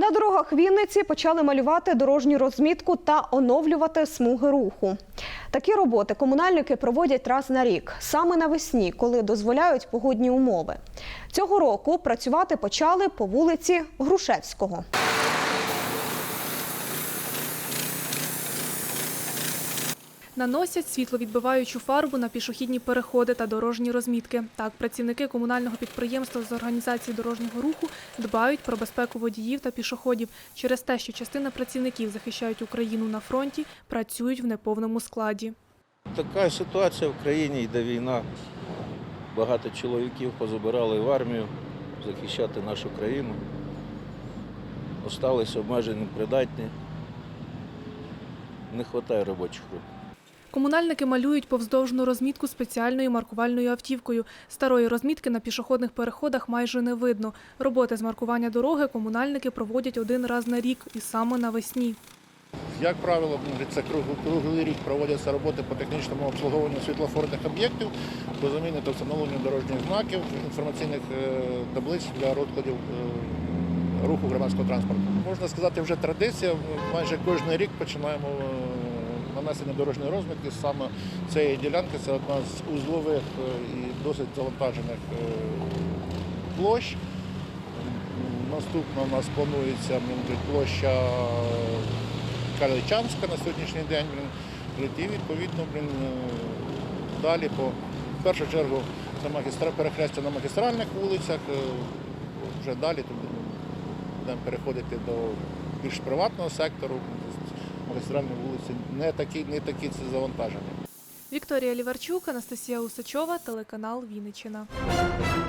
На дорогах Вінниці почали малювати дорожню розмітку та оновлювати смуги руху. Такі роботи комунальники проводять раз на рік, саме навесні, коли дозволяють погодні умови. Цього року працювати почали по вулиці Грушевського. Наносять світловідбиваючу фарбу на пішохідні переходи та дорожні розмітки. Так, працівники комунального підприємства з організації дорожнього руху дбають про безпеку водіїв та пішоходів через те, що частина працівників захищають Україну на фронті, працюють в неповному складі. Така ситуація в країні, йде війна. Багато чоловіків позабирали в армію захищати нашу країну. Остались обмежені, придатні. Не вистачає робочих рук. Комунальники малюють повздовжну розмітку спеціальною маркувальною автівкою. Старої розмітки на пішохідних переходах майже не видно. Роботи з маркування дороги комунальники проводять один раз на рік і саме навесні. Як правило, це круг- круглий рік проводяться роботи по технічному обслуговуванню світлофорних об'єктів, по заміні та встановленню дорожніх знаків, інформаційних е, таблиць для розкладів е, руху громадського транспорту. Можна сказати, вже традиція. Майже кожен рік починаємо е, нанесення дорожньої розмітки саме цієї ділянки. Це одна з узлових е, і досить завантажених е, площ. Наступна у нас планується площа Каличанська на сьогоднішній день. І відповідно е, далі по в першу чергу це перехрестя на магістральних вулицях. е, Вже далі будемо переходити до більш приватного сектору. Магістральні вулиці не такі, не такі це завантажені. Вікторія Ліварчук, Анастасія Усачова, телеканал Вінниччина.